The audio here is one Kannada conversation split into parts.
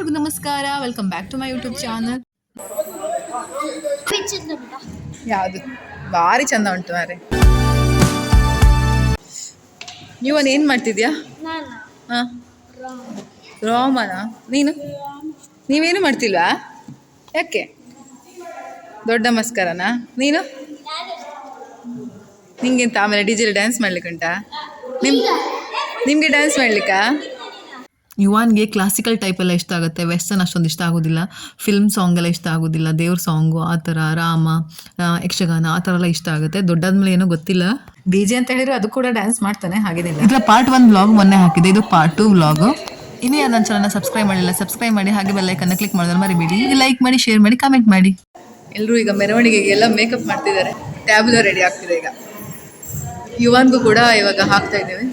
ಎಲ್ಲರಿಗೂ ನಮಸ್ಕಾರ. Welcome back to my YouTube channel ಯಾವುದು? ಭಾರಿ ಚಂದ ಉಂಟು ಮಾರೆ ಇವನ್ ಏನು ಮಾಡ್ತಿದ್ಯಾ? ಹಾಂ. ರೋಮನ? ನೀನು? ನೀವೇನು ಮಾಡ್ತಿಲ್ವಾ? ಯಾಕೆ? ದೊಡ್ಡ ನಮಸ್ಕಾರನಾ ನೀನು? ನಿಂಗೆಂತ ಆಮೇಲೆ ಡಿಜೆಲ್ ಡ್ಯಾನ್ಸ್ ಮಾಡ್ಲಿಕ್ಕುಂಟಾ? ನಿಮ್ ನಿಮಗೆ ಡ್ಯಾನ್ಸ್ ಮಾಡ್ಲಿಕ್ಕಾ? ಯುವಾನ್ಗೆ ಕ್ಲಾಸಿಕಲ್ ಟೈಪ್ ಎಲ್ಲ ಇಷ್ಟ ಆಗುತ್ತೆ ವೆಸ್ಟರ್ನ್ ಅಷ್ಟೊಂದು ಇಷ್ಟ ಆಗೋದಿಲ್ಲ. ಫಿಲ್ಮ್ ಸಾಂಗ್ ಎಲ್ಲ ಇಷ್ಟ ಆಗೋದಿಲ್ಲ ದೇವ್ರ ಸಾಂಗು ಆ ಥರ ರಾಮ ಯಕ್ಷಗಾನ ಆ ಥರ ಎಲ್ಲ ಇಷ್ಟ ಆಗುತ್ತೆ. ದೊಡ್ಡಾದ್ಮೇಲೆ ಏನೋ ಗೊತ್ತಿಲ್ಲ. ಡಿ ಜೆ ಅಂತ ಹೇಳಿದ್ರೆ ಅದು ಕೂಡ ಡ್ಯಾನ್ಸ್ ಮಾಡ್ತಾನೆ ಹಾಗೇನಿಲ್ಲ. ಇದರ ಪಾರ್ಟ್ ಒನ್ ವ್ಲಾಗ್ ಮೊನ್ನೆ ಹಾಕಿದೆ ಇದು ಪಾರ್ಟ್ ಟು ವ್ಲಾಗು ಇನ್ನೂ ಯಾರು ನನ್ನ ಚಾನಲ್ನ ಸಬ್ಸ್ಕ್ರೈಬ್ ಮಾಡಿಲ್ಲ ಸಬ್ಸ್ಕ್ರೈಬ್ ಮಾಡಿ ಹಾಗೆ ಬೆಲ್ಲೈಕನ್ನ ಕ್ಲಿಕ್ ಮಾಡೋದನ್ನ ಮರಿಬೇಡಿ. ಲೈಕ್ ಮಾಡಿ ಶೇರ್ ಮಾಡಿ ಕಾಮೆಂಟ್ ಮಾಡಿ. ಎಲ್ಲರೂ ಈಗ ಮೆರವಣಿಗೆಗೆ ಎಲ್ಲ ಮೇಕಪ್ ಮಾಡ್ತಿದ್ದಾರೆ. ಟ್ಯಾಬ್ಲೋ ರೆಡಿ ಆಗ್ತಿದೆ ಈಗ. ಯುವಾನ್ಗೂ ಕೂಡ ಇವಾಗ ಹಾಕ್ತಾ ಇದ್ದೇವೆ.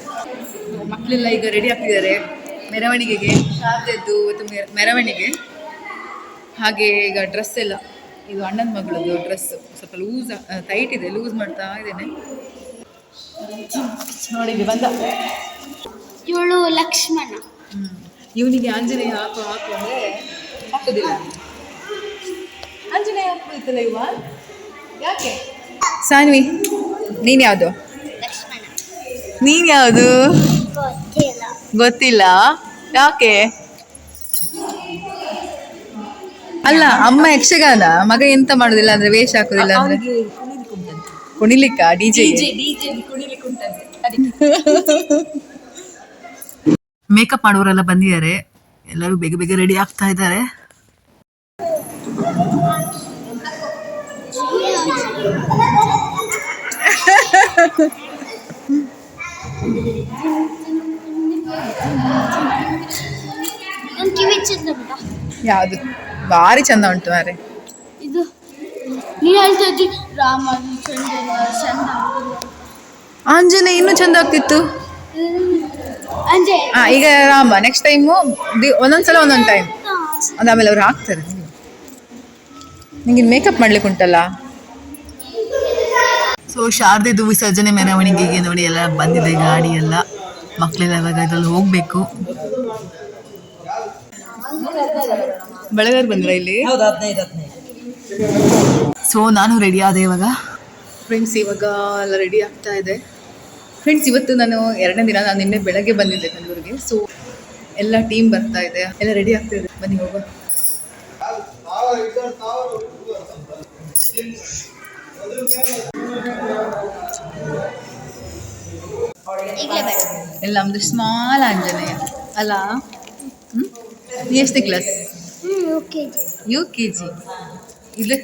ಮಕ್ಕಳೆಲ್ಲ ಈಗ ರೆಡಿ ಆಗ್ತಿದ್ದಾರೆ. ಮೆರವಣಿಗೆಗೆ ಶಾರದೆದ್ದು ಇವತ್ತು ಮೆರ- ಮೆರವಣಿಗೆ. ಹಾಗೆ ಈಗ ಡ್ರೆಸ್ ಎಲ್ಲ ಇದು ಅಣ್ಣನ ಮಗಳದ್ದು ಡ್ರೆಸ್ ಸ್ವಲ್ಪ ಲೂಸ್ ಟೈಟ್ ಇದೆ ಲೂಸ್ ಮಾಡ್ತಾ ಇದ್ದೇನೆ. ನೋಡಿ ಬಂದ. ಇವಳು ಲಕ್ಷ್ಮಣ. ಇವನಿಗೆ ಆಂಜನೇಯ ಹಾಕು ಹಾಕು ಅಂದರೆ ಹಾಕೋದಿಲ್ಲ. ಆಂಜನೇಯ ಹಾಕ್ಬೇಕಲ್ಲ ಇವ ಯಾಕೆ? ಸಾನ್ವಿ ನೀನು ಯಾವುದು? ನೀನು ಯಾವುದು? ಗೊತ್ತಿಲ್ಲ? ಯಾಕೆ? ಅಲ್ಲ ಅಮ್ಮ ಯಕ್ಷಗಾನ ಮಗ ಎಂತ ಮಾಡುದಿಲ್ಲ ಅಂದ್ರೆ ವೇಷ ಹಾಕುದಿಲ್ಲ ಅಂದ್ರೆ? ಕುಣಿಲಿಕ್ಕ ಡಿಜೆ ಮೇಕಪ್ ಮಾಡುವವರೆಲ್ಲ ಬಂದಿದ್ದಾರೆ. ಎಲ್ಲರೂ ಬೇಗ ಬೇಗ ರೆಡಿ ಆಗ್ತಾ ಇದ್ದಾರೆ. ಕಿವಿ ಚಂದ ಉಂಟಾ ಯಾವುದು ಭಾರಿ ಚಂದ ಉಂಟು ಮಾರೆ ಇದು ನೀ ಹೇಳ್ತಾ ಇದ್ದಿ ರಾಮ ಚಂದ ಚಂದ ಆಂಜನೇಯ ಇನ್ನೂ ಚಂದ ಆಗ್ತಿತ್ತು? ಈಗ ರಾಮ ನೆಕ್ಸ್ಟ್ ಟೈಮು ಒಂದೊಂದ್ಸಲ ಒಂದೊಂದು ಟೈಮ್ ಅದಾಮೇಲೆ ಅವ್ರು ಹಾಕ್ತಾರೆ. ನಿಂಗೆ ಮೇಕಪ್ ಮಾಡ್ಲಿಕ್ಕೆ ಉಂಟಲ್ಲ? ಸೊ ಶಾರದೆದು ವಿಸರ್ಜನೆ ಮೆರವಣಿಗೆಗೆ ನೋಡಿ ಎಲ್ಲ ಬಂದಿದೆ ಗಾಡಿ ಎಲ್ಲ. ಮಕ್ಕಳೆಲ್ಲ ಇವಾಗ ಅದ್ರಲ್ಲಿ ಹೋಗ್ಬೇಕು. ಬೆಳಗಾರ್ ಬಂದ್ರ ಇಲ್ಲಿ? ಸೊ ನಾನು ರೆಡಿ ಆದೆ ಇವಾಗ. ಫ್ರೆಂಡ್ಸ್ ಇವಾಗ ಎಲ್ಲ ರೆಡಿ ಆಗ್ತಾ ಇದೆ. ಫ್ರೆಂಡ್ಸ್ ಇವತ್ತು ನಾನು ಎರಡನೇ ದಿನ ನಾನು ನಿನ್ನೆ ಬೆಳಗ್ಗೆ ಬಂದಿದ್ದೆ ಬೆಂಗಳೂರಿಗೆ. ಸೊ ಎಲ್ಲ ಟೀಮ್ ಬರ್ತಾ ಇದೆ. ಎಲ್ಲ ರೆಡಿ ಆಗ್ತಾ ಇದೆ. ಬನ್ನಿ ಹೋಗೋ ಎಲ್ಲ ನಮ್ದು ಸ್ಮಾಲ್ ಆಂಜನೇಯ. ಅಲ್ಲ? ಹ್ಞೂ ನೀ ಎಷ್ಟನೇ ಕ್ಲಾಸ್ ಯು ಕೆ ಜಿ. ಇದು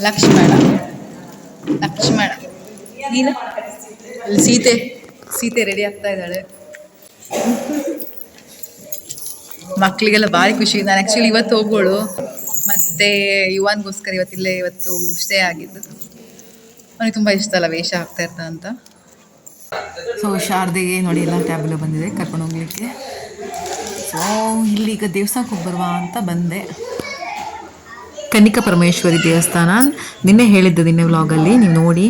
ಲಕ್ಷ್ಮಣ. ಲಕ್ಷ್ಮಣ. ನೀನು? ಅಲ್ಲಿ ಸೀತೆ ಸೀತೆ ರೆಡಿ ಆಗ್ತಾ ಇದ್ದಾಳೆ. ಮಕ್ಕಳಿಗೆಲ್ಲ ಭಾರಿ ಖುಷಿ. ನಾನು ಆ್ಯಕ್ಚುಲಿ ಇವತ್ತು ಹೋಗೋಳು ಮತ್ತು ಯುವನ್ಗೋಸ್ಕರ ಇವತ್ತಿಲ್ಲೇ ಇವತ್ತು ಸ್ಟೇ ಆಗಿದ್ದು. ಅವನಿಗೆ ತುಂಬ ಇಷ್ಟ ಅಲ್ಲ ವೇಷ ಆಗ್ತಾ ಇರ್ತಾನೆ ಅಂತ. ಸೊ ಶಾರದೆಗೆ ನೋಡಿ ಎಲ್ಲ ಟ್ಯಾಬ್ಲೆಟ್ ಬಂದಿದೆ. ಕರ್ಕೊಂಡು ಹೋಗ್ಲಿಕ್ಕೆ. ಸೊ ಇಲ್ಲಿಗ ದೇವಸ್ಥಾನಕ್ಕೆ ಹೋಗಿ ಬರುವ ಅಂತ ಬಂದೆ. ಕನ್ನಿಕಾ ಪರಮೇಶ್ವರಿ ದೇವಸ್ಥಾನ. ನಿನ್ನೆ ಹೇಳಿದ್ದೆ ನಿನ್ನೆ ವ್ಲಾಗಲ್ಲಿ, ನೀವು ನೋಡಿ.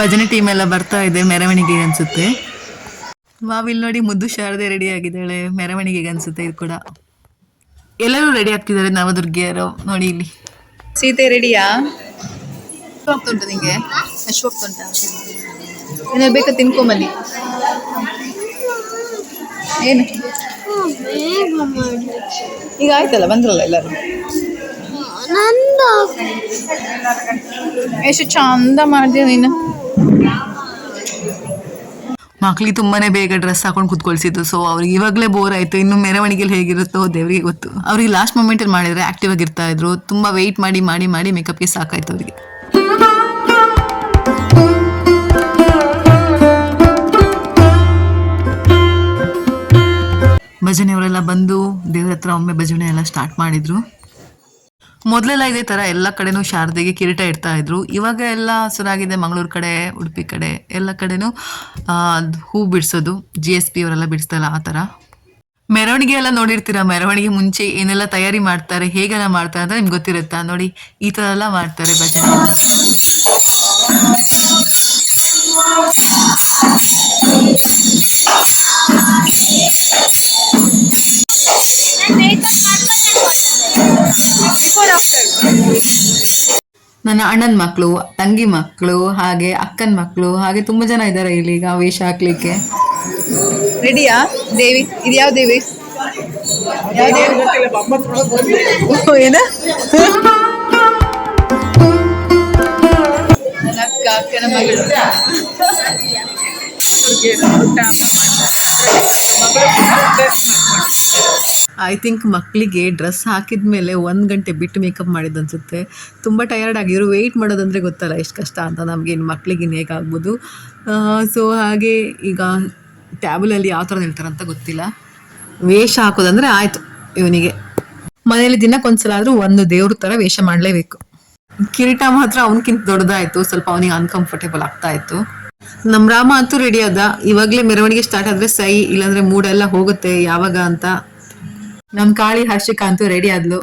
ಭಜನೆ ಟೀಮ್ ಎಲ್ಲ ಬರ್ತಾ ಇದೆ ಮೆರವಣಿಗೆ ಅನ್ಸುತ್ತೆ. ವಾವಿಲ್ ನೋಡಿ ಮುದ್ದು ಶಾರದೆ ರೆಡಿ ಆಗಿದ್ದಾಳೆ, ಮೆರವಣಿಗೆಗೆ ಅನ್ಸುತ್ತೆ ಇದು ಕೂಡ. ಎಲ್ಲರೂ ರೆಡಿ ಆಗ್ತಿದ್ದಾರೆ ನವದುರ್ಗಿಯರು ನೋಡಿ ಇಲ್ಲಿ. ಸೀತೆ ರೆಡಿಯಾ ಉಂಟು ನಿಂಗೆ ಅಶ್ವಕ್ತುಂಟ ಏನಾದ್ರು ಬೇಕಾ ತಿನ್ಕೊಂಬನ್ನಿ ಏನು? ಈಗ ಆಯ್ತಲ್ಲ ಬಂದ್ರಲ್ಲ ಎಲ್ಲರೂ? ನಂದು. ಎಷ್ಟು ಚಂದ ಮಾಡಿದೆ ನೀನು? ಮಕ್ಳಿಗೆ ತುಂಬಾನೇ ಬೇಗ ಡ್ರೆಸ್ ಹಾಕೊಂಡು ಕುತ್ಕೊಳ್ಸಿದ್ದು. ಸೊ ಅವ್ರಿಗೆ ಇವಾಗಲೇ ಬೋರ್ ಆಯ್ತು. ಇನ್ನು ಮೆರವಣಿಗೆಲಿ ಹೇಗಿರುತ್ತೋ ದೇವರಿಗೆ ಗೊತ್ತು. ಅವ್ರಿಗೆ ಲಾಸ್ಟ್ ಮೂಮೆಂಟಲ್ಲಿ ಮಾಡಿದ್ರೆ ಆಕ್ಟಿವ್ ಆಗಿರ್ತಾ ಇದ್ರು. ತುಂಬಾ ವೆಯ್ಟ್ ಮಾಡಿ ಮಾಡಿ ಮಾಡಿ ಮೇಕಪ್ಗೆ ಸಾಕಾಯ್ತು ಅವರಿಗೆ. ಭಜನೆಯವರೆಲ್ಲ ಬಂದು ದೇವ್ರ ಹತ್ರ ಒಮ್ಮೆ ಭಜನೆ ಎಲ್ಲ ಸ್ಟಾರ್ಟ್ ಮಾಡಿದ್ರು. ಮೊದಲೆಲ್ಲ ಇದೇ ಥರ ಎಲ್ಲ ಕಡೆನೂ ಶಾರದೆಗೆ ಕಿರೀಟ ಇಡ್ತಾ ಇದ್ರು. ಇವಾಗ ಎಲ್ಲ ಹಸುರಾಗಿದೆ, ಮಂಗಳೂರು ಕಡೆ, ಉಡುಪಿ ಕಡೆ, ಎಲ್ಲ ಕಡೆನೂ ಹೂ ಬಿಡಿಸೋದು. ಜಿ ಎಸ್ ಪಿ ಅವರೆಲ್ಲ ಬಿಡಿಸ್ತಾರಲ್ಲ ಆ ಥರ ಮೆರವಣಿಗೆ ಎಲ್ಲ ನೋಡಿರ್ತೀರಾ? ಮೆರವಣಿಗೆ ಮುಂಚೆ ಏನೆಲ್ಲ ತಯಾರಿ ಮಾಡ್ತಾರೆ, ಹೇಗೆಲ್ಲ ಮಾಡ್ತಾರೆ ಅಂತ ನಿಮ್ಗೆ ಗೊತ್ತಿರುತ್ತಾ? ನೋಡಿ, ಈ ತರ ಎಲ್ಲ ಮಾಡ್ತಾರೆ ಭಜನೆ. ಎಲ್ಲ. ನನ್ನ ಅಣ್ಣನ ಮಕ್ಕಳು ತಂಗಿ ಮಕ್ಕಳು ಹಾಗೆ ಅಕ್ಕನ ಮಕ್ಕಳು ಹಾಗೆ ತುಂಬಾ ಜನ ಇದ್ದಾರೆ ಇಲ್ಲಿ ಈಗ ವೇಷ ಹಾಕ್ಲಿಕ್ಕೆ. ರೆಡಿಯಾ? ದೇವಿ ಇದು ಯಾವ ದೇವಿ ಏನ? ಅಕ್ಕ ಅಕ್ಕನ ಮಗಳು ಐ ಥಿಂಕ್ ಮಕ್ಕಳಿಗೆ ಡ್ರೆಸ್ ಹಾಕಿದ್ಮೇಲೆ ಒಂದು ಗಂಟೆ ಬಿಟ್ಟು ಮೇಕಪ್ ಮಾಡಿದ್ದು ಅನ್ಸುತ್ತೆ. ತುಂಬ ಟಯರ್ಡ್ ಇವರು ವೆಯ್ಟ್ ಮಾಡೋದಂದರೆ ಗೊತ್ತಲ್ಲ ಎಷ್ಟು ಕಷ್ಟ ಅಂತ ನಮಗೆ ಇನ್ನು ಮಕ್ಕಳಿಗೆ ಇನ್ನು ಹೇಗಾಗ್ಬೋದು ಸೊ ಹಾಗೆ ಈಗ ಟ್ಯಾಬ್ಲಲ್ಲಿ ಯಾವ ಥರ ಅಂತ ಗೊತ್ತಿಲ್ಲ. ವೇಷ ಹಾಕೋದಂದರೆ ಆಯಿತು ಇವನಿಗೆ. ಮನೆಯಲ್ಲಿ ದಿನಕ್ಕೊಂದ್ಸಲ ಆದರೂ ಒಂದು ದೇವ್ರ ಥರ ವೇಷ ಮಾಡಲೇಬೇಕು. ಕಿರೀಟ ಮಾತ್ರ ಅವನಕ್ಕಿಂತ ದೊಡ್ಡದಾಯಿತು, ಸ್ವಲ್ಪ ಅವನಿಗೆ ಅನ್ಕಂಫರ್ಟೇಬಲ್ ಆಗ್ತಾ ಇತ್ತು. ನಮ್ಮ ರಾಮ ಅಂತೂ ರೆಡಿ ಆದ ಇವಾಗಲೇ ಮೆರವಣಿಗೆ ಸ್ಟಾರ್ಟ್ ಆದರೆ ಸೈ, ಇಲ್ಲಾಂದರೆ ಮೂಡೆಲ್ಲ ಹೋಗುತ್ತೆ ಯಾವಾಗ ಅಂತ. ನಮ್ಮ ಕಾಳಿ ಹರ್ಷಿಕಾ ಅಂತೂ ರೆಡಿ ಆದ್ಲು.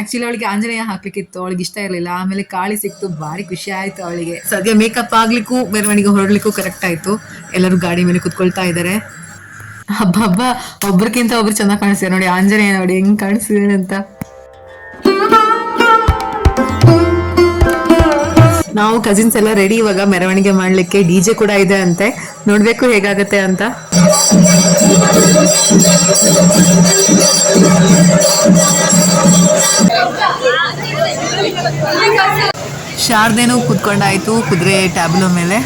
ಆಕ್ಚುಲಿ ಅವಳಿಗೆ ಆಂಜನೇಯ ಹಾಕ್ಲಿಕ್ಕಿತ್ತು, ಅವಳಿಗೆ ಇಷ್ಟ ಇರಲಿಲ್ಲ. ಆಮೇಲೆ ಕಾಳಿ ಸಿಕ್ತು, ಭಾರಿ ಖುಷಿ ಆಯ್ತು ಅವಳಿಗೆ. ಸದ್ಯ ಮೇಕಪ್ ಆಗ್ಲಿಕ್ಕೂ, ಮೆರವಣಿಗೆ ಹೊರಡ್ಲಿಕ್ಕೂ ಕರೆಕ್ಟ್ ಆಯ್ತು. ಎಲ್ಲರೂ ಗಾಡಿ ಮೇಲೆ ಕುತ್ಕೊಳ್ತಾ ಇದ್ದಾರೆ ಹಬ್ಬ ಹಬ್ಬ ಒಬ್ರಿಗಿಂತ ಒಬ್ರು ಚೆನ್ನಾಗಿ ಕಾಣಿಸ್ತಾರೆ ನೋಡಿ, ಆಂಜನೇಯ ನೋಡಿ, ಹೆಂಗ್ ಕಾಣಿಸ್ತೀನಿ ಅಂತ. ನಾವು ಕಸಿನ್ಸ್ ಎಲ್ಲ ರೆಡಿ ಇವಾಗ ಮೆರವಣಿಗೆ ಮಾಡ್ಲಿಕ್ಕೆ ಡಿಜೆ ಕೂಡ ಇದೆ ಅಂತೆ. ನೋಡ್ಬೇಕು ಹೇಗಾಗತ್ತೆ ಅಂತ. ಶಾರ್ದೇನು ಕುತ್ಕೊಂಡಾಯ್ತು, ಕುದುರೆ ಟ್ಯಾಬ್ಲೋ ಮೇಲೆ.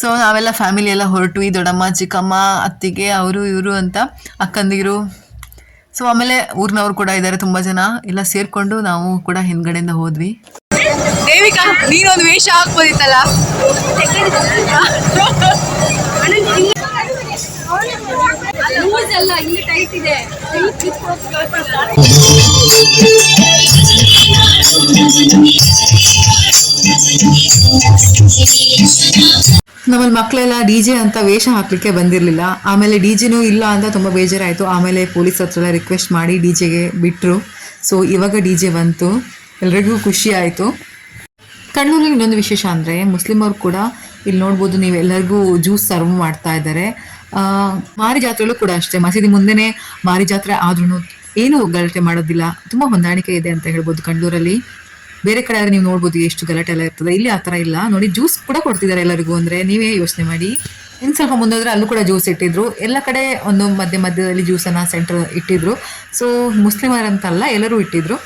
ಸೊ ನಾವೆಲ್ಲ ಫ್ಯಾಮಿಲಿ ಎಲ್ಲ ಹೊರಟು ಈ ದೊಡ್ಡಮ್ಮ, ಚಿಕ್ಕಮ್ಮ, ಅತ್ತಿಗೆ, ಅವರು, ಇವರು ಅಂತ, ಅಕ್ಕಂದಿರು. ಸೊ ಆಮೇಲೆ ಊರಿನವ್ರು ಕೂಡ ಇದ್ದಾರೆ ತುಂಬಾ ಜನ. ಎಲ್ಲ ಸೇರ್ಕೊಂಡು ನಾವು ಕೂಡ ಹಿಂದ್ಗಡೆಯಿಂದ ಹೋದ್ವಿ. ದೇವಿಕಾ ನೀನೊಂದು ವೇಷ ಹಾಕ್ಬೋದಿತ್ತಲ್ಲ? ಲೂಸ್ ಅಲ್ಲ ಇಲ್ಲಿ ಟೈಟ್ ಇದೆ ನಮ್ಮಲ್ಲಿ ಮಕ್ಕಳೆಲ್ಲ ಡಿ ಜೆ ಅಂತ ವೇಷ ಹಾಕ್ಲಿಕ್ಕೆ ಬಂದಿರಲಿಲ್ಲ. ಆಮೇಲೆ ಡಿ ಜೆನೂ ಇಲ್ಲ ಅಂತ ತುಂಬ ಬೇಜಾರಾಯಿತು. ಆಮೇಲೆ ಪೊಲೀಸ್ ಹತ್ರ ಎಲ್ಲ ರಿಕ್ವೆಸ್ಟ್ ಮಾಡಿ ಡಿ ಜೆಗೆ ಬಿಟ್ಟರು ಸೊ ಇವಾಗ ಡಿ ಜೆ ಬಂತು. ಎಲ್ರಿಗೂ ಖುಷಿ ಆಯಿತು. ಕಣ್ಣೂರಲ್ಲಿ ಇನ್ನೊಂದು ವಿಶೇಷ ಅಂದರೆ ಮುಸ್ಲಿಮರು ಕೂಡ ಇಲ್ಲಿ ನೋಡ್ಬೋದು, ನೀವು ಎಲ್ಲರಿಗೂ ಜ್ಯೂಸ್ ಸರ್ವ್ ಮಾಡ್ತಾ ಇದ್ದಾರೆ. ಮಾರಿ ಜಾತ್ರೆಯಲ್ಲೂ ಕೂಡ ಅಷ್ಟೇ. ಮಸೀದಿ ಮುಂದೆನೇ ಮಾರಿ ಜಾತ್ರೆ ಆದ್ರೂ ಏನು ಗಲಾಟೆ ಮಾಡೋದಿಲ್ಲ. ತುಂಬ ಹೊಂದಾಣಿಕೆ ಇದೆ ಅಂತ ಹೇಳ್ಬೋದು ಕಣ್ಣೂರಲ್ಲಿ. ಬೇರೆ ಕಡೆ ಆದ್ರೆ ನೀವು ನೋಡ್ಬೋದು ಎಷ್ಟು ಗಲಾಟೆ ಎಲ್ಲ ಇರ್ತದೆ. ಇಲ್ಲಿ ಆ ಥರ ಇಲ್ಲ. ನೋಡಿ ಜ್ಯೂಸ್ ಕೂಡ ಕೊಡ್ತಿದ್ದಾರೆ ಎಲ್ಲರಿಗೂ ಅಂದರೆ ನೀವೇ ಯೋಚನೆ ಮಾಡಿ. ಇನ್ನು ಸ್ವಲ್ಪ ಮುಂದೋದ್ರೆ ಅಲ್ಲೂ ಕೂಡ ಜ್ಯೂಸ್ ಇಟ್ಟಿದ್ರು. ಎಲ್ಲ ಕಡೆ ಒಂದು ಮಧ್ಯ ಮಧ್ಯದಲ್ಲಿ ಜ್ಯೂಸನ್ನು ಸೆಂಟರ್ ಇಟ್ಟಿದ್ರು. ಸೊ ಮುಸ್ಲಿಮರಂತಲ್ಲ ಎಲ್ಲರೂ ಇಟ್ಟಿದ್ರು.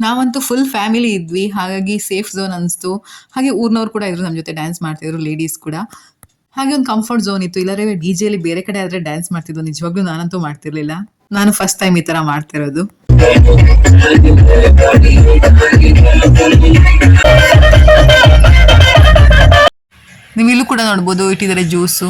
ನಾವಂತೂ ಫುಲ್ ಫ್ಯಾಮಿಲಿ ಇದ್ವಿ. ಹಾಗಾಗಿ ಸೇಫ್ ಝೋನ್ ಅನಿಸ್ತು. ಹಾಗೆ ಊರ್ನವ್ರು ಕೂಡ ಇದ್ರು ನಮ್ಮ ಜೊತೆ ಡ್ಯಾನ್ಸ್ ಮಾಡ್ತಿದ್ರು ಲೇಡೀಸ್ ಕೂಡ. ಹಾಗೆ ಒಂದು ಕಂಫರ್ಟ್ ಝೋನ್ ಇತ್ತು. ಇಲ್ಲದ್ರೆ ಡಿ ಜೆಲಿ ಬೇರೆ ಕಡೆ ಆದ್ರೆ ಡ್ಯಾನ್ಸ್ ಮಾಡ್ತಿದ್ವು ನಿಜವಾಗ್ಲೂ ನಾನಂತೂ ಮಾಡ್ತಿರ್ಲಿಲ್ಲ. ನಾನು ಫಸ್ಟ್ ಟೈಮ್ ಈ ತರ ಮಾಡ್ತಿರೋದು. ನೀವು ಇಲ್ಲೂ ಕೂಡ ನೋಡ್ಬೋದು, ಇಟ್ಟಿದ್ದಾರೆ ಜ್ಯೂಸು.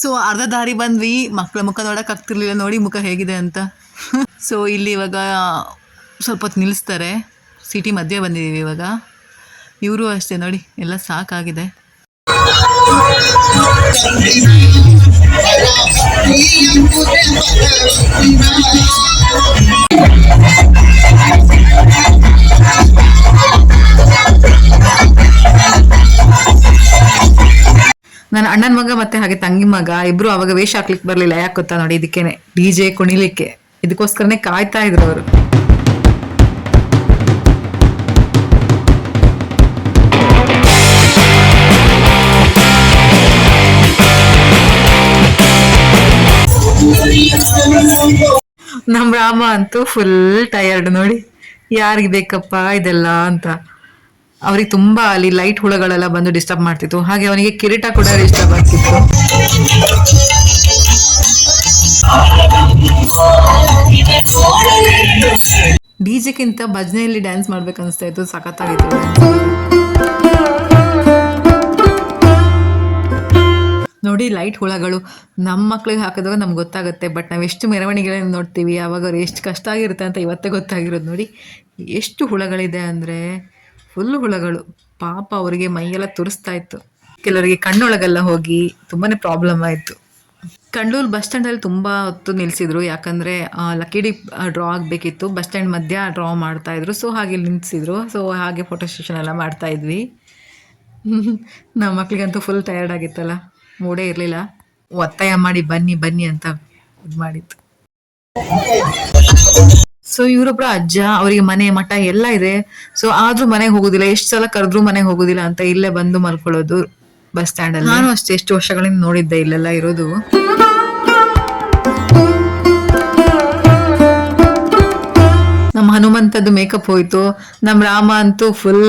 ಸೊ ಅರ್ಧ ದಾರಿ ಬಂದ್ವಿ. ಮಕ್ಕಳ ಮುಖ ನೋಡಕ್ ಆಗ್ತಿರ್ಲಿಲ್ಲ ನೋಡಿ, ಮುಖ ಹೇಗಿದೆ ಅಂತ. ಸೊ ಇಲ್ಲಿ ಇವಾಗ ಸ್ವಲ್ಪ ಹೊತ್ತು ನಿಲ್ಲಿಸ್ತಾರೆ. ಸಿಟಿ ಮಧ್ಯೆ ಬಂದಿದ್ದೀವಿ ಇವಾಗ. ಇವರು ಅಷ್ಟೇ ನೋಡಿ, ಎಲ್ಲ ಸಾಕಾಗಿದೆ. ನನ್ನ ಅಣ್ಣನ ಮಗ ಮತ್ತೆ ಹಾಗೆ ತಂಗಿ ಮಗ, ಇಬ್ರು ಅವಾಗ ವೇಷ ಹಾಕ್ಲಿಕ್ಕೆ ಬರ್ಲಿಲ್ಲ, ಯಾಕೆ ಗೊತ್ತಾ ನೋಡಿ, ಇದಕ್ಕೇನೆ ಡಿ ಜೆ ಕುಣಿಲಿಕ್ಕೆ. ಇದಕ್ಕೋಸ್ಕರನೇ ಕಾಯ್ತಾ ಇದ್ರು ಅವರು. ನಮ್ಮ ರಾಮ ಅಂತೂ ಫುಲ್ ಟಯರ್ಡ್ ನೋಡಿ. ಯಾರಿಗೆ ಬೇಕಪ್ಪ ಇದೆಲ್ಲ ಅಂತ. ಅವ್ರಿಗೆ ತುಂಬಾ ಅಲ್ಲಿ ಲೈಟ್ ಹುಳಗಳೆಲ್ಲ ಬಂದು ಡಿಸ್ಟರ್ಬ್ ಮಾಡ್ತಿತ್ತು. ಹಾಗೆ ಅವನಿಗೆ ಕಿರೀಟ ಕೂಡ ಡಿಸ್ಟರ್ಬ್ ಆಗ್ತಿತ್ತು ಡಿಜೆಕ್ಕಿಂತ ಭಜನೆಯಲ್ಲಿ ಡ್ಯಾನ್ಸ್ ಮಾಡ್ಬೇಕು ಅನಿಸ್ತಾ ಇತ್ತು, ಸಖತ್ತಾಗಿತ್ತು. ನೋಡಿ, ಲೈಟ್ ಹುಳಗಳು. ನಮ್ಮ ಮಕ್ಳಿಗೆ ಹಾಕಿದಾಗ ನಮ್ಗೆ ಗೊತ್ತಾಗುತ್ತೆ, ಬಟ್ ನಾವು ಎಷ್ಟು ಮೆರವಣಿಗೆಗಳನ್ನು ನೋಡ್ತೀವಿ ಯಾವಾಗ ಅವ್ರು ಎಷ್ಟು ಕಷ್ಟ ಆಗಿರುತ್ತೆ ಅಂತ ಇವತ್ತೇ ಗೊತ್ತಾಗಿರೋದು ನೋಡಿ. ಎಷ್ಟು ಹುಳಗಳಿದೆ ಅಂದರೆ ಫುಲ್ ಹುಳಗಳು. ಪಾಪ ಅವರಿಗೆ ಮೈಯೆಲ್ಲ ತುರಿಸ್ತಾ ಇತ್ತು. ಕೆಲವರಿಗೆ ಕಣ್ಣೊಳಗೆಲ್ಲ ಹೋಗಿ ತುಂಬಾ ಪ್ರಾಬ್ಲಮ್ ಆಯಿತು. ಕಂಡೂರು ಬಸ್ ಸ್ಟ್ಯಾಂಡಲ್ಲಿ ತುಂಬ ಹೊತ್ತು ನಿಲ್ಲಿಸಿದ್ರು ಯಾಕಂದರೆ ಲಕ್ಕಿಡಿ ಡ್ರಾ ಆಗಬೇಕಿತ್ತು. ಬಸ್ ಸ್ಟ್ಯಾಂಡ್ ಮಧ್ಯ ಡ್ರಾ ಮಾಡ್ತಾಯಿದ್ರು ಸೊ ಹಾಗೆ ನಿಲ್ಲಿಸಿದ್ರು ಸೊ ಹಾಗೆ ಫೋಟೋ ಸೆಷನ್ ಎಲ್ಲ ಮಾಡ್ತಾ ಇದ್ವಿ. ನಮ್ಮ ಮಕ್ಳಿಗಂತೂ ಫುಲ್ ಟಯರ್ಡ್ ಆಗಿತ್ತಲ್ಲ. ಮೂಡೇ ಇರಲಿಲ್ಲ. ಒತ್ತಾಯ ಮಾಡಿ, ಬನ್ನಿ ಬನ್ನಿ ಅಂತ ಇದು ಮಾಡಿತ್ತು. ಸೊ ಇವರೊಬ್ಬರ ಅಜ್ಜ, ಅವರಿಗೆ ಮನೆ ಮಠ ಎಲ್ಲ ಇದೆ. ಸೊ ಆದ್ರೂ ಮನೆಗೆ ಹೋಗೋದಿಲ್ಲ. ಎಷ್ಟು ಸಲ ಕರೆದ್ರೂ ಮನೆಗೆ ಹೋಗೋದಿಲ್ಲ ಅಂತ ಇಲ್ಲೇ ಬಂದು ಮಲ್ಕೊಳ್ಳೋದು. ಬಸ್ ಸ್ಟ್ಯಾಂಡ್ ಅಲ್ಲಿ? ನಾನು ಅಷ್ಟೇ, ಎಷ್ಟು ವರ್ಷಗಳಿಂದ ನೋಡಿದ್ದೆ ಇಲ್ಲೆಲ್ಲ ಇರೋದು. ನಮ್ಮ ಹನುಮಂತದ್ದು ಮೇಕಪ್ ಹೋಯ್ತು, ನಮ್ಮ ರಾಮ ಅಂತೂ ಫುಲ್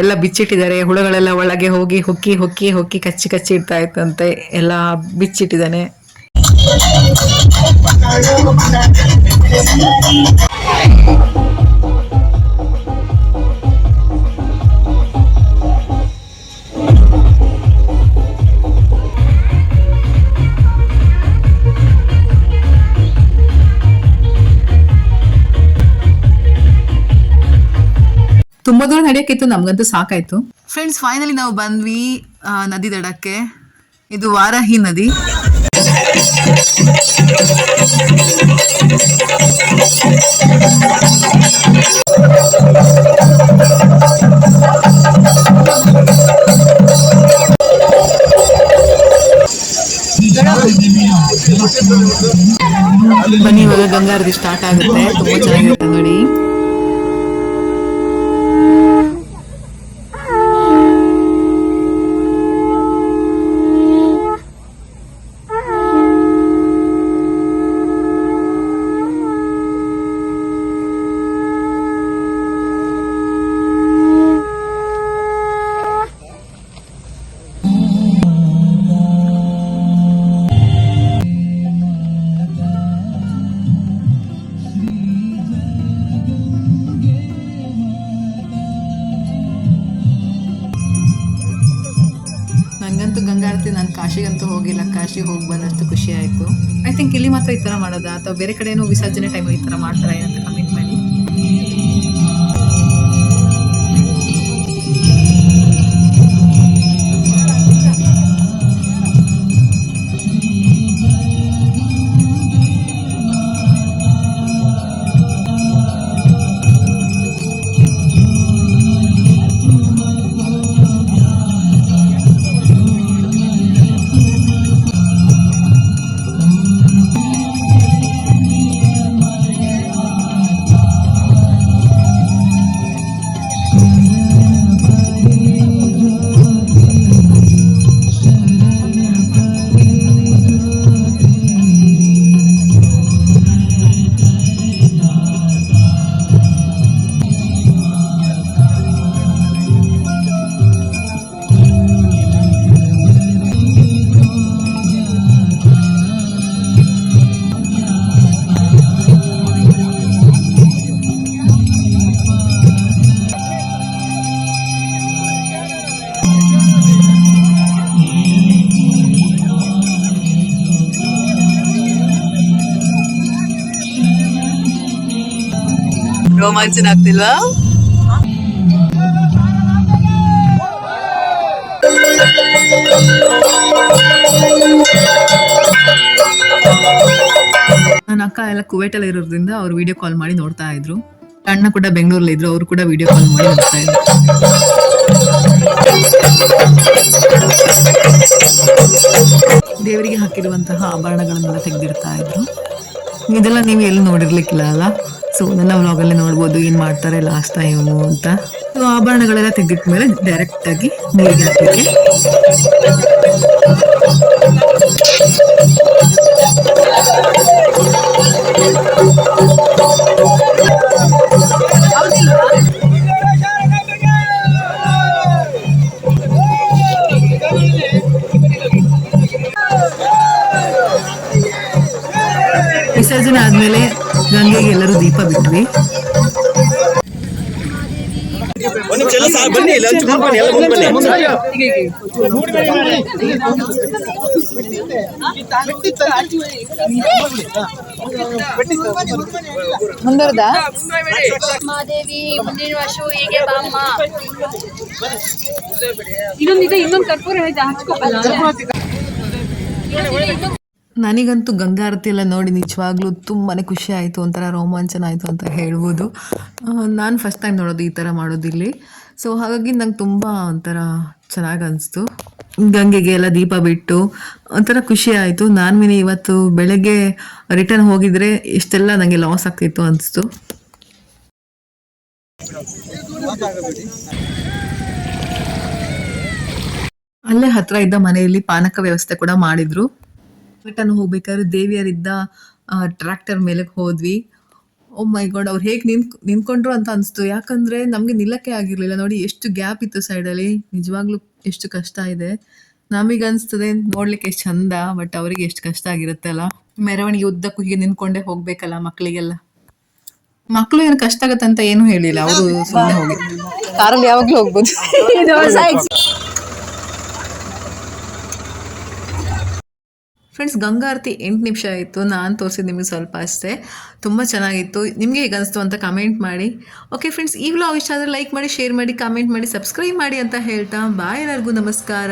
ಎಲ್ಲ ಬಿಚ್ಚಿಟ್ಟಿದ್ದಾರೆ, ಹುಳುಗಳೆಲ್ಲ ಒಳಗೆ ಹೋಗಿ ಹೊಕ್ಕಿ ಹೊಕ್ಕಿ ಹೊಕ್ಕಿ ಕಚ್ಚಿ ಕಚ್ಚಿ ಇಡ್ತಾ ಇತ್ತಂತೆ ಎಲ್ಲ ಬಿಚ್ಚಿಟ್ಟಿದ್ದಾನೆ. ತುಂಬಾ ದೂರ ನಡೆಯಕ್ಕಿತ್ತು ನಮ್ಗಂತೂ ಸಾಕಾಯ್ತು. ಫ್ರೆಂಡ್ಸ್ ಫೈನಲಿ ನಾವು ಬಂದ್ವಿ ನದಿ ದಡಕ್ಕೆ. ಇದು ವಾರಾಹಿ ನದಿ. ಬನ್ನಿ ಇವಾಗ ಗಂಗಾರದಿ ಸ್ಟಾರ್ಟ್ ಆಗುತ್ತೆ. ತುಂಬಾ ಚೆನ್ನಾಗಿರುತ್ತೆ ನೋಡಿ. ಕಾಶಿಗಂತೂ ಹೋಗಿಲ್ಲ. ಕಾಶಿಗೆ ಹೋಗಿ ಬಂದಷ್ಟು ಖುಷಿ ಆಯಿತು. ಐ ಥಿಂಕ್ ಇಲ್ಲಿ ಮಾತ್ರ ಈ ಥರ ಮಾಡೋದಾ? ಅಥವಾ ಬೇರೆ ಕಡೆಯೂ ವಿಸರ್ಜನೆ ಟೈಮ್ ಈ ಥರ ಮಾಡ್ತಾರೆ ಅಂತ ರೋಮಾಂಚನ ಆಗ್ತಿಲ್ವಾ ನನ್ನ ಅಕ್ಕ ಎಲ್ಲ ಕುವೈಟಲ್ಲಿ ಇರೋದ್ರಿಂದ ಅವ್ರು ವಿಡಿಯೋ ಕಾಲ್ ಮಾಡಿ ನೋಡ್ತಾ ಇದ್ರು. ಅಣ್ಣ ಕೂಡ ಬೆಂಗಳೂರಲ್ಲಿ ಇದ್ರು, ಅವರು ಕೂಡ ವಿಡಿಯೋ ಕಾಲ್ ಮಾಡಿ ನೋಡ್ತಾ ಇದ್ರು. ದೇವರಿಗೆ ಹಾಕಿರುವಂತಹ ಆಭರಣಗಳನ್ನೆಲ್ಲ ತೆಗೆದಿಡ್ತಾ ಇದ್ರು. ಇದೆಲ್ಲ ನೀವು ಎಲ್ಲಿ ನೋಡಿರ್ಲಿಕ್ಕಿಲ್ಲ ಅಲ್ಲ? ಸೊ ನನ್ನ ವ್ಲಾಗಲ್ಲೇ ನೋಡ್ಬೋದು ಏನು ಮಾಡ್ತಾರೆ ಲಾಸ್ಟ್ ಟೈಮ್ ಅಂತ. ಸೊ ಆಭರಣಗಳೆಲ್ಲ ತೆಗೆದಿಟ್ಟ ಮೇಲೆ ಡೈರೆಕ್ಟ್ ಡೈರೆಕ್ಟಾಗಿ ನೀರಿಗೆ ಹಾಕಲಿಕ್ಕೆ. ವಿಸರ್ಜನೆ ಆದ್ಮೇಲೆ ಗಂಗೆಗೆ ಎಲ್ಲರೂ ದೀಪ ಬಿಟ್ವಿ. ಬನ್ನಿ ಇಲ್ಲ ಹಂಚ್ಕೊಂಡು ಬನ್ನಿ ಎಲ್ಲ ಮುಂದ್ ಬನ್ನಿ. ಮುಂದರ್ದ ಮಾದೇವಿ ಮುಂದಿನ ವರ್ಷ ಹೀಗೆ ಬಾಮ್ಮ ಇನ್ನೊಂದಿದೆ ಇನ್ನೊಂದು ಕರ್ಪೂರ ಇದೆ ಹಚ್ಕೋಬಲ್ಲ ನನಗಂತೂ ಗಂಗಾರತಿ ಎಲ್ಲ ನೋಡಿ ನಿಜವಾಗ್ಲೂ ತುಂಬಾ ಖುಷಿ ಆಯಿತು, ಒಂಥರ ರೋಮಾಂಚನ ಆಯಿತು ಅಂತ ಹೇಳ್ಬೋದು. ನಾನು ಫಸ್ಟ್ ಟೈಮ್ ನೋಡೋದು ಈ ಥರ ಮಾಡೋದಿಲ್ಲಿ ಸೊ ಹಾಗಾಗಿ ನಂಗೆ ತುಂಬ ಒಂಥರ ಚೆನ್ನಾಗಿ ಅನಿಸ್ತು. ಗಂಗೆಗೆ ಎಲ್ಲ ದೀಪ ಬಿಟ್ಟು ಒಂಥರ ಖುಷಿ ಆಯಿತು. ನಾನು ಮಿನಿ ಇವತ್ತು ಬೆಳಗ್ಗೆ ರಿಟರ್ನ್ ಹೋಗಿದ್ರೆ ಇಷ್ಟೆಲ್ಲ ನನಗೆ ಲಾಸ್ ಆಗ್ತಿತ್ತು ಅನಿಸ್ತು. ಅಲ್ಲೇ ಹತ್ರ ಇದ್ದ ಮನೆಯಲ್ಲಿ ಪಾನಕ ವ್ಯವಸ್ಥೆ ಕೂಡ ಮಾಡಿದ್ರು. ರಿಟರ್ನ್ ಹೋಗ್ಬೇಕಾದ್ರೆ ದೇವಿಯರಿದ್ದ ಟ್ರ್ಯಾಕ್ಟರ್ ಮೇಲೆ ಹೋದ್ವಿ. ಓ ಮೈ ಗಾಡ್ ಅವ್ರು ಹೇಗೆ ನಿಂತ್ ನಿಂತ್ಕೊಂಡ್ರು ಅಂತ ಅನಿಸ್ತು. ಯಾಕಂದ್ರೆ ನಮಗೆ ನಿಲ್ಲಕ್ಕೆ ಆಗಿರಲಿಲ್ಲ. ನೋಡಿ ಎಷ್ಟು ಗ್ಯಾಪ್ ಇತ್ತು ಸೈಡಲ್ಲಿ ನಿಜವಾಗ್ಲೂ ಎಷ್ಟು ಕಷ್ಟ ಇದೆ. ನಮಗೆ ಅನಿಸ್ತದೆ ನೋಡ್ಲಿಕ್ಕೆ ಎಷ್ಟು ಚಂದ ಬಟ್ ಅವರಿಗೆ ಎಷ್ಟು ಕಷ್ಟ ಆಗಿರುತ್ತೆ ಅಲ್ಲ. ಮೆರವಣಿಗೆ ಉದ್ದಕ್ಕೂ ಹೀಗೆ ನಿಂತ್ಕೊಂಡೇ ಹೋಗ್ಬೇಕಲ್ಲ ಮಕ್ಕಳಿಗೆಲ್ಲ ಮಕ್ಕಳು ಏನು ಕಷ್ಟ ಆಗತ್ತಂತ ಅಂತ ಏನು ಹೇಳಿಲ್ಲ. ಅವರು ಸುಮ್ಮನೆ ಹೋಗಿ. ಕಾರಲ್ಲಿ ಯಾವಾಗಲೂ ಹೋಗ್ಬೋದು. ಫ್ರೆಂಡ್ಸ್ ಗಂಗಾ ಆರತಿ ಎಂಟು ನಿಮಿಷ ಆಯಿತು. ನಾನು ತೋರಿಸಿದ್ದು ನಿಮಗೆ ಸ್ವಲ್ಪ ಅಷ್ಟೇ. ತುಂಬ ಚೆನ್ನಾಗಿತ್ತು. ನಿಮಗೆ ಹೇಗೆ ಅನಿಸ್ತು ಅಂತ ಕಮೆಂಟ್ ಮಾಡಿ. ಓಕೆ ಫ್ರೆಂಡ್ಸ್ ಈ ವ್ಲಾಗ್ ಇಷ್ಟ ಆದರೆ ಲೈಕ್ ಮಾಡಿ ಶೇರ್ ಮಾಡಿ ಕಮೆಂಟ್ ಮಾಡಿ ಸಬ್ಸ್ಕ್ರೈಬ್ ಮಾಡಿ ಅಂತ ಹೇಳ್ತಾ. ಬಾಯ್ ಎಲ್ಲರಿಗೂ. ನಮಸ್ಕಾರ.